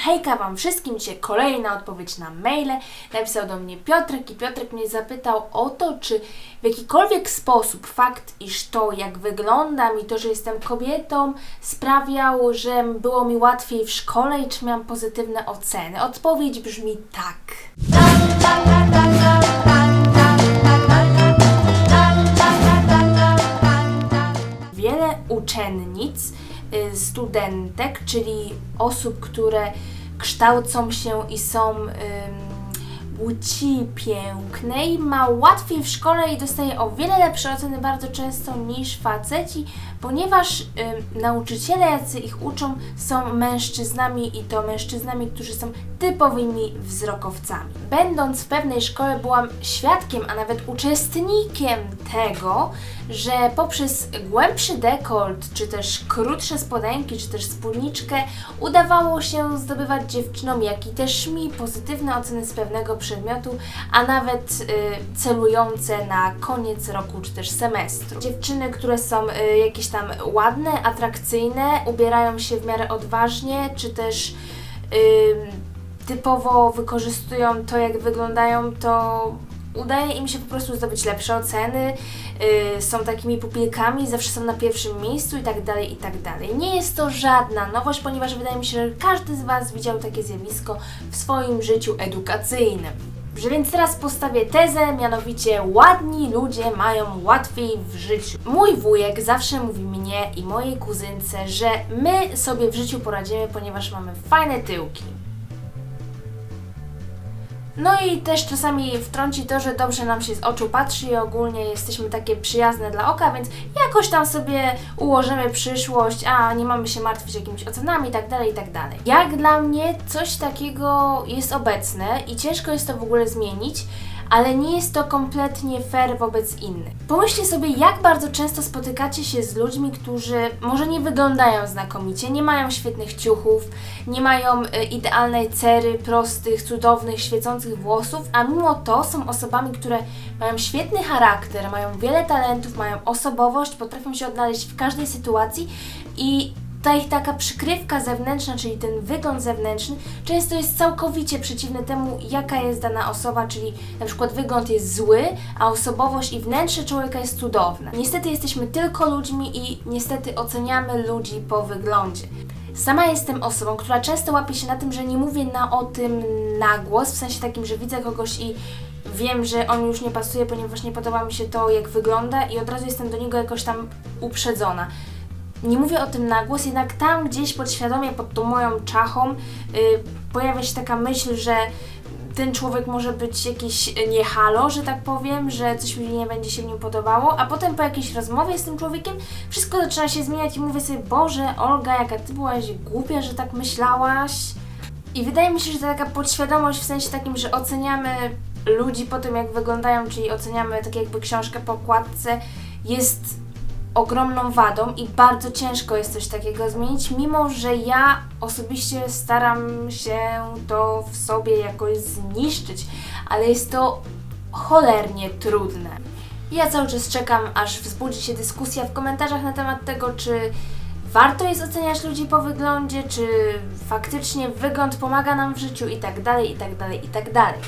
Hejka Wam wszystkim, dzisiaj kolejna odpowiedź na maile. Napisał do mnie Piotrek i Piotrek mnie zapytał o to, czy w jakikolwiek sposób fakt, iż to jak wyglądam i to, że jestem kobietą sprawiał, że było mi łatwiej w szkole i czy miałam pozytywne oceny. Odpowiedź brzmi tak. Studentek, czyli osób, które kształcą się i są płci pięknej, ma łatwiej w szkole i dostaje o wiele lepsze oceny bardzo często niż faceci, ponieważ ym, nauczyciele, jacy ich uczą, są mężczyznami i to mężczyznami, którzy są typowymi wzrokowcami. Będąc w pewnej szkole byłam świadkiem, a nawet uczestnikiem tego, że poprzez głębszy dekolt, czy też krótsze spodenki, czy też spódniczkę udawało się zdobywać dziewczynom, jak i też mi pozytywne oceny z pewnego przedmiotu, a nawet y, celujące na koniec roku, czy też semestru. Dziewczyny, które są y, jakieś tam ładne, atrakcyjne, ubierają się w miarę odważnie, czy też y, typowo wykorzystują to, jak wyglądają, to udaje im się po prostu zdobyć lepsze oceny, yy, są takimi pupilkami, zawsze są na pierwszym miejscu i tak dalej, i tak dalej. Nie jest to żadna nowość, ponieważ wydaje mi się, że każdy z Was widział takie zjawisko w swoim życiu edukacyjnym. Że więc teraz postawię tezę, mianowicie ładni ludzie mają łatwiej w życiu. Mój wujek zawsze mówi mnie i mojej kuzynce, że my sobie w życiu poradzimy, ponieważ mamy fajne tyłki. No i też czasami wtrąci to, że dobrze nam się z oczu patrzy i ogólnie jesteśmy takie przyjazne dla oka, więc jakoś tam sobie ułożymy przyszłość, a nie mamy się martwić jakimiś ocenami i tak dalej, i tak. Jak dla mnie coś takiego jest obecne i ciężko jest to w ogóle zmienić, ale nie jest to kompletnie fair wobec innych. Pomyślcie sobie, jak bardzo często spotykacie się z ludźmi, którzy może nie wyglądają znakomicie, nie mają świetnych ciuchów, nie mają e, idealnej cery, prostych, cudownych, świecących włosów, a mimo to są osobami, które mają świetny charakter, mają wiele talentów, mają osobowość, potrafią się odnaleźć w każdej sytuacji i ta ich taka przykrywka zewnętrzna, czyli ten wygląd zewnętrzny, często jest całkowicie przeciwny temu, jaka jest dana osoba, czyli na przykład wygląd jest zły, a osobowość i wnętrze człowieka jest cudowne. Niestety jesteśmy tylko ludźmi i niestety oceniamy ludzi po wyglądzie. Sama jestem osobą, która często łapie się na tym, że nie mówię na, o tym na głos, w sensie takim, że widzę kogoś i wiem, że on już nie pasuje, ponieważ nie podoba mi się to, jak wygląda i od razu jestem do niego jakoś tam uprzedzona. Nie mówię o tym na głos, jednak tam gdzieś podświadomie, pod tą moją czachą, y, pojawia się taka myśl, że ten człowiek może być jakiś nie halo, że tak powiem, że coś mi nie będzie się w nim podobało, a potem po jakiejś rozmowie z tym człowiekiem wszystko zaczyna się zmieniać i mówię sobie, Boże, Olga, jaka ty byłaś głupia, że tak myślałaś. I wydaje mi się, że to taka podświadomość w sensie takim, że oceniamy ludzi po tym, jak wyglądają, czyli oceniamy tak jakby książkę po okładce, jest ogromną wadą i bardzo ciężko jest coś takiego zmienić, mimo że ja osobiście staram się to w sobie jakoś zniszczyć, ale jest to cholernie trudne. Ja cały czas czekam, aż wzbudzi się dyskusja w komentarzach na temat tego, czy warto jest oceniać ludzi po wyglądzie, czy faktycznie wygląd pomaga nam w życiu i tak dalej, i tak dalej, i tak dalej.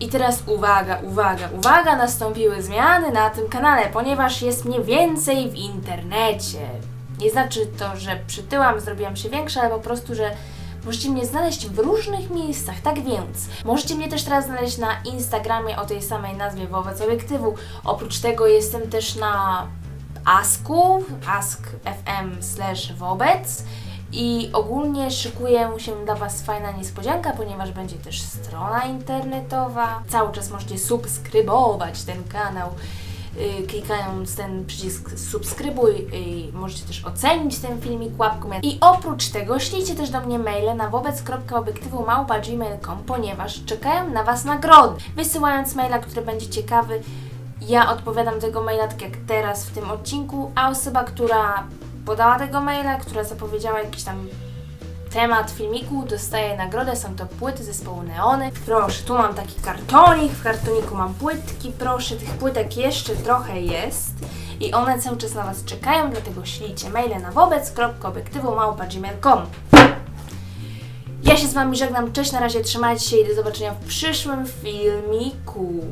I teraz uwaga, uwaga, uwaga, nastąpiły zmiany na tym kanale, ponieważ jest mnie więcej w internecie. Nie znaczy to, że przytyłam, zrobiłam się większa, ale po prostu, że możecie mnie znaleźć w różnych miejscach. Tak więc, możecie mnie też teraz znaleźć na Instagramie o tej samej nazwie wobec obiektywu. Oprócz tego jestem też na Asku, ask.fm slash wobec i ogólnie szykuje się dla Was fajna niespodzianka, ponieważ będzie też strona internetowa. Cały czas możecie subskrybować ten kanał, yy, klikając ten przycisk subskrybuj i możecie też ocenić ten filmik łapką. I oprócz tego ślijcie też do mnie maile na wobec.obiektywu.gmail.com, ponieważ czekają na Was nagrody. Wysyłając maila, który będzie ciekawy, ja odpowiadam tego maila tak jak teraz w tym odcinku, a osoba, która podała tego maila, która zapowiedziała jakiś tam temat filmiku, dostaje nagrodę, są to płyty zespołu Neony. Proszę, tu mam taki kartonik, w kartoniku mam płytki, proszę, tych płytek jeszcze trochę jest i one cały czas na Was czekają, dlatego ślijcie maile na wobec.obiektywu.gmail.com Ja się z Wami żegnam, cześć, na razie, trzymajcie się i do zobaczenia w przyszłym filmiku.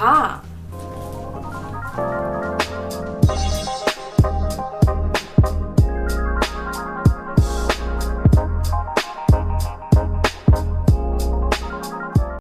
Pa!